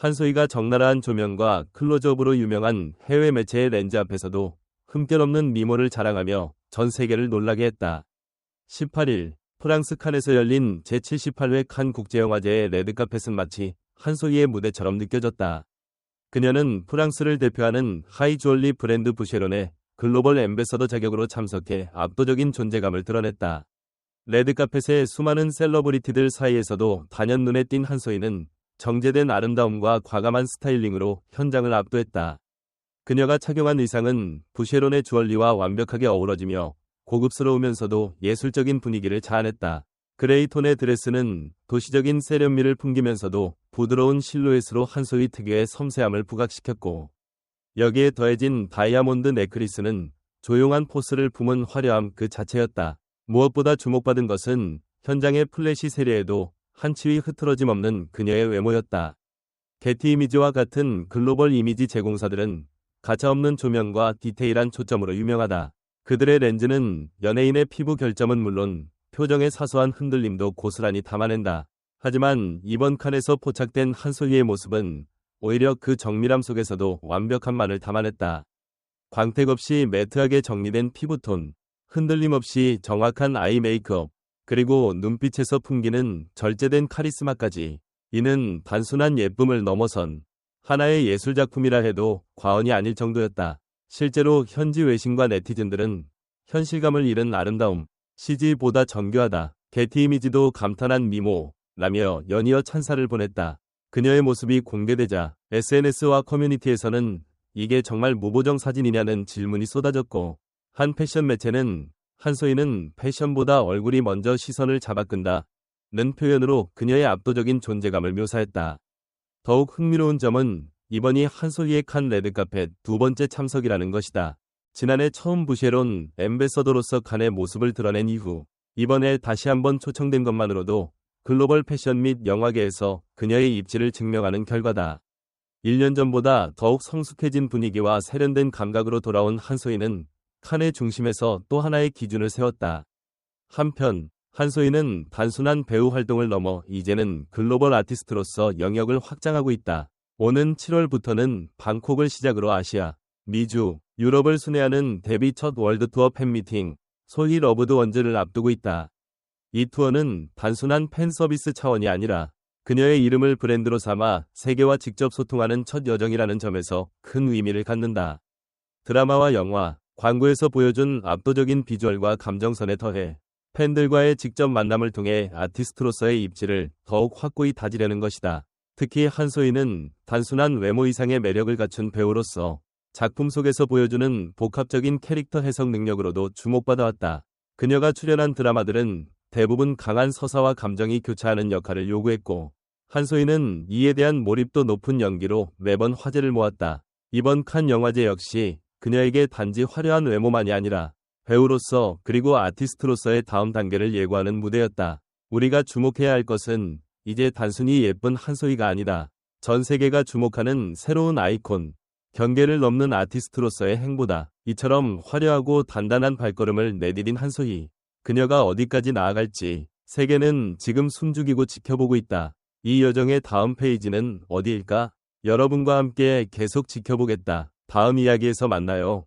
한소희가 적나라한 조명과 클로즈업으로 유명한 해외 매체의 렌즈 앞에서도 흠결없는 미모를 자랑하며 전 세계를 놀라게 했다. 18일 프랑스 칸에서 열린 제78회 칸 국제영화제의 레드카펫은 마치 한소희의 무대처럼 느껴졌다. 그녀는 프랑스를 대표하는 하이주얼리 브랜드 부쉐론의 글로벌 엠베서더 자격으로 참석해 압도적인 존재감을 드러냈다. 레드카펫의 수많은 셀러브리티들 사이에서도 단연 눈에 띈 한소희는 정제된 아름다움과 과감한 스타일링으로 현장을 압도했다. 그녀가 착용한 의상은 부쉐론의 주얼리와 완벽하게 어우러지며 고급스러우면서도 예술적인 분위기를 자아냈다. 그레이톤의 드레스는 도시적인 세련미를 풍기면서도 부드러운 실루엣으로 한소희 특유의 섬세함을 부각시켰고 여기에 더해진 다이아몬드 네크리스는 조용한 포스를 품은 화려함 그 자체였다. 무엇보다 주목받은 것은 현장의 플래시 세례에도 한치위 흐트러짐 없는 그녀의 외모였다. 게티 이미지와 같은 글로벌 이미지 제공사들은 가차없는 조명과 디테일한 초점으로 유명하다. 그들의 렌즈는 연예인의 피부 결점은 물론 표정의 사소한 흔들림도 고스란히 담아낸다. 하지만 이번 칸에서 포착된 한소희의 모습은 오히려 그 정밀함 속에서도 완벽한만을 담아냈다. 광택 없이 매트하게 정리된 피부톤, 흔들림 없이 정확한 아이 메이크업, 그리고 눈빛에서 풍기는 절제된 카리스마까지 이는 단순한 예쁨을 넘어선 하나의 예술작품이라 해도 과언이 아닐 정도였다. 실제로 현지 외신과 네티즌들은 현실감을 잃은 아름다움, CG보다 정교하다, 게티 이미지도 감탄한 미모, 라며 연이어 찬사를 보냈다. 그녀의 모습이 공개되자 SNS와 커뮤니티에서는 이게 정말 무보정 사진이냐는 질문이 쏟아졌고 한 패션 매체는 한소희는 패션보다 얼굴이 먼저 시선을 잡아끈다. 는 표현으로 그녀의 압도적인 존재감을 묘사했다. 더욱 흥미로운 점은 이번이 한소희의 칸 레드카펫 두 번째 참석이라는 것이다. 지난해 처음 부쉐론 엠베서더로서 칸의 모습을 드러낸 이후 이번에 다시 한번 초청된 것만으로도 글로벌 패션 및 영화계에서 그녀의 입지를 증명하는 결과다. 1년 전보다 더욱 성숙해진 분위기와 세련된 감각으로 돌아온 한소희는 칸의 중심에서 또 하나의 기준을 세웠다. 한편 한소희는 단순한 배우 활동을 넘어 이제는 글로벌 아티스트로서 영역을 확장하고 있다. 오는 7월부터는 방콕을 시작으로 아시아, 미주, 유럽을 순회하는 데뷔 첫 월드투어 팬미팅, 소희 러브드 원즈를 앞두고 있다. 이 투어는 단순한 팬 서비스 차원이 아니라 그녀의 이름을 브랜드로 삼아 세계와 직접 소통하는 첫 여정이라는 점에서 큰 의미를 갖는다. 드라마와 영화, 광고에서 보여준 압도적인 비주얼과 감정선에 더해 팬들과의 직접 만남을 통해 아티스트로서의 입지를 더욱 확고히 다지려는 것이다. 특히 한소희는 단순한 외모 이상의 매력을 갖춘 배우로서 작품 속에서 보여주는 복합적인 캐릭터 해석 능력으로도 주목받아왔다. 그녀가 출연한 드라마들은 대부분 강한 서사와 감정이 교차하는 역할을 요구했고 한소희는 이에 대한 몰입도 높은 연기로 매번 화제를 모았다. 이번 칸 영화제 역시 그녀에게 단지 화려한 외모만이 아니라 배우로서 그리고 아티스트로서의 다음 단계를 예고하는 무대였다. 우리가 주목해야 할 것은 이제 단순히 예쁜 한소희가 아니다. 전 세계가 주목하는 새로운 아이콘, 경계를 넘는 아티스트로서의 행보다. 이처럼 화려하고 단단한 발걸음을 내디딘 한소희. 그녀가 어디까지 나아갈지 세계는 지금 숨죽이고 지켜보고 있다. 이 여정의 다음 페이지는 어디일까? 여러분과 함께 계속 지켜보겠다. 다음 이야기에서 만나요.